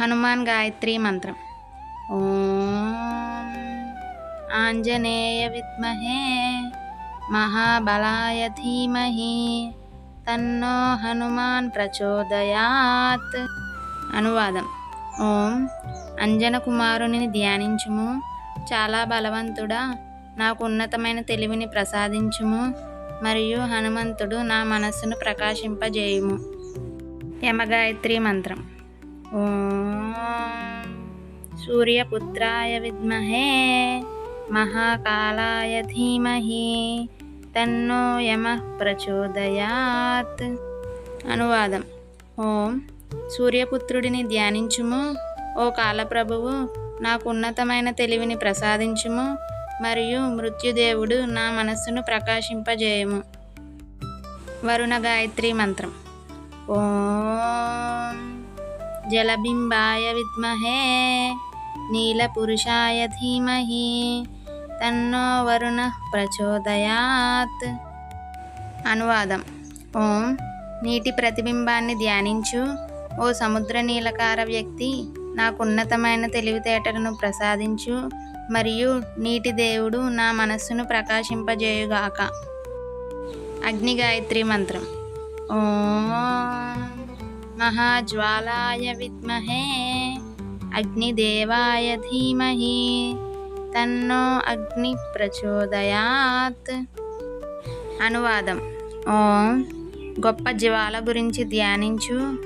హనుమాన్ గాయత్రి మంత్రం. ఓం ఆంజనేయ విద్మహే మహాబలాయ ధీమహి తన్నో హనుమాన్ ప్రచోదయాత్. అనువాదం. ఓం అంజన కుమారుని ధ్యానించుము. చాలా బలవంతుడా నాకు ఉన్నతమైన తెలివిని ప్రసాదించుము. మరియు హనుమంతుడు నా మనస్సును ప్రకాశింపజేయుము. యమగాయత్రి మంత్రం. ఓం సూర్యపుత్రాయ విద్మహే మహాకాళాయ ధీమహి తన్నో యమ ప్రచోదయాత్. అనువాదం. ఓం సూర్యపుత్రుడిని ధ్యానించుము. ఓ కాలప్రభువు నాకు ఉన్నతమైన తెలివిని ప్రసాదించుము మరియు మృత్యుదేవుడు నా మనస్సును ప్రకాశింపజేయము. వరుణ గాయత్రి మంత్రం. ఓం జలబింబాయ విద్మహే నీలపురుషాయ ధీమహి తన్నో వరుణ ప్రచోదయాత్ అనువాదం ఓం నీటి ప్రతిబింబాన్ని ధ్యానించు. ఓ సముద్ర నీలకార వ్యక్తి నాకు ఉన్నతమైన తెలివితేటలను ప్రసాదించు. మరియు నీటి దేవుడు నా మనస్సును ప్రకాశింపజేయుగాక. అగ్ని గాయత్రి మంత్రం. ఓం. మహాజ్వాలాయ విద్మహే. అగ్నిదేవాయ ధీమహి. తన్నో అగ్ని ప్రచోదయాత్. అనువాదం. ఓం గొప్ప జ్వాల గురించి ధ్యానించు.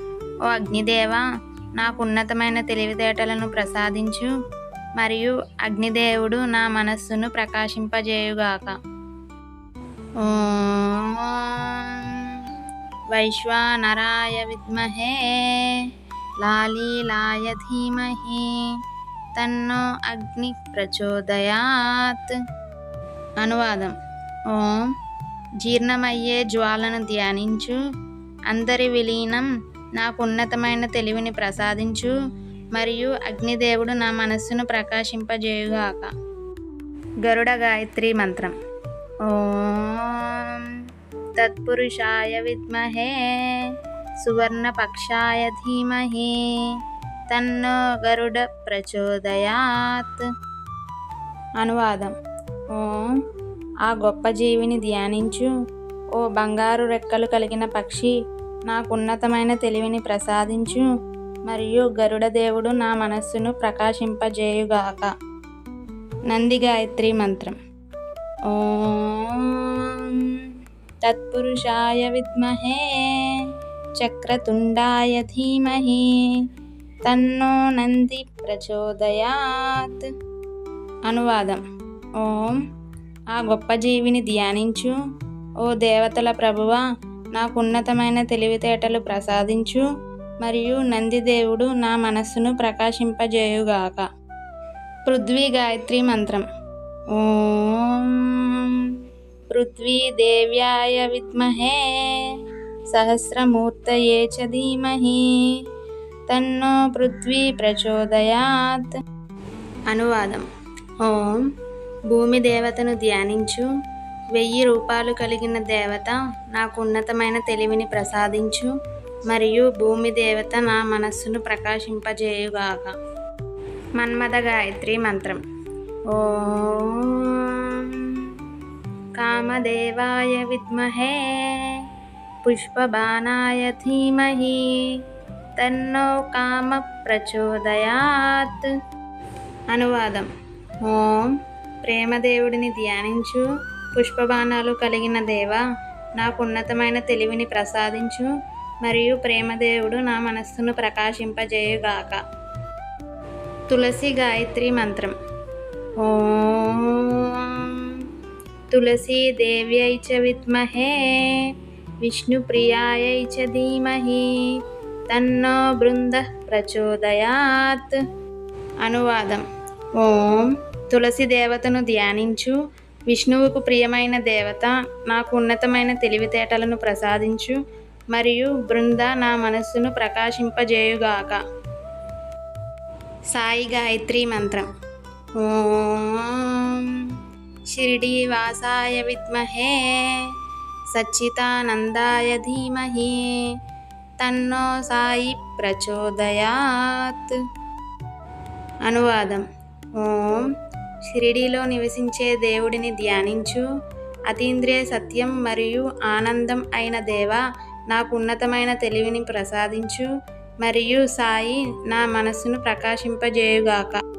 ఓ అగ్నిదేవ నాకు ఉన్నతమైన తెలివితేటలను ప్రసాదించు. మరియు అగ్నిదేవుడు నా మనస్సును ప్రకాశింపజేయుగాక. ఓం వైశ్వానరాయ విద్మహే లాలీలాయ ధీమహి తన్నో అగ్ని ప్రచోదయాత్ అనువాదం ఓం జీర్ణమయ్యే జ్వాలను ధ్యానించు అందరి విలీనం నాకు ఉన్నతమైన తెలివిని ప్రసాదించు మరియు అగ్నిదేవుడు నా మనస్సును ప్రకాశింపజేయుగాక. గరుడ గాయత్రి మంత్రం. ఓం తత్పురుషాయ విద్మహే సువర్ణపక్షాయ ధీమహే తన్నో గరుడ ప్రచోదయాత్ అనువాదం ఓ ఆ గొప్ప జీవిని ధ్యానించు. ఓ బంగారు రెక్కలు కలిగిన పక్షి నాకు ఉన్నతమైన తెలివిని ప్రసాదించు. మరియు గరుడ దేవుడు నా మనస్సును ప్రకాశింపజేయుగాక. నంది గాయత్రి మంత్రం. ఓ తత్పురుషాయ విద్మహే చక్రతుండాయ ధీమహి తన్నో నంది ప్రచోదయాత్. అనువాదం. ఓం. ఆ గొప్ప జీవిని ధ్యానించు. ఓ దేవతల ప్రభువ నాకు ఉన్నతమైన తెలివితేటలు ప్రసాదించు. మరియు నందిదేవుడు నా మనస్సును ప్రకాశింపజేయుగాక. పృథ్వీ గాయత్రి మంత్రం. ఓం. పృథ్వీదేవ్యాయ విద్మహే సహస్రమూర్తయే చ ధీమహి తన్నో పృథ్వీ ప్రచోదయాత్ అనువాదం ఓం భూమి దేవతను ధ్యానించు వెయ్యి రూపాలు కలిగిన దేవత నాకు ఉన్నతమైన తెలివిని ప్రసాదించు మరియు భూమి దేవత నా మనస్సును ప్రకాశింపజేయుగాక. మన్మథ గాయత్రి మంత్రం. ఓం. కామదేవాయ విద్మహే పుష్పబాణాయ ధీమహి తన్నో కామ ప్రచోదయాత్ అనువాదం ఓం ప్రేమదేవుడిని ధ్యానించు పుష్పబాణాలు కలిగిన దేవ నాకు ఉన్నతమైన తెలివిని ప్రసాదించు మరియు ప్రేమదేవుడు నా మనస్సును ప్రకాశింపజేయుగాక. తులసి గాయత్రి మంత్రం. ఓం తులసీదేవ్యై చ విద్మహే విష్ణుప్రియాయై చ ధీమహి తన్నో బృంద ప్రచోదయాత్ అనువాదం ఓం తులసి దేవతను ధ్యానించు విష్ణువుకు ప్రియమైన దేవత నాకు ఉన్నతమైన తెలివితేటలను ప్రసాదించు మరియు బృంద నా మనస్సును ప్రకాశింపజేయుగాక. సాయి గాయత్రి మంత్రం. ఓం. షిరిడీవాసాయ విద్మహే సచ్చితానందాయ ధీమహి తన్నో సాయి ప్రచోదయాత్. అనువాదం ఓం షిరిడీలో నివసించే దేవుడిని ధ్యానించు. అతీంద్రియ సత్యం మరియు ఆనందం అయిన దేవ నాకు ఉన్నతమైన తెలివిని ప్రసాదించు. మరియు సాయి నా మనస్సును ప్రకాశింపజేయుగాక.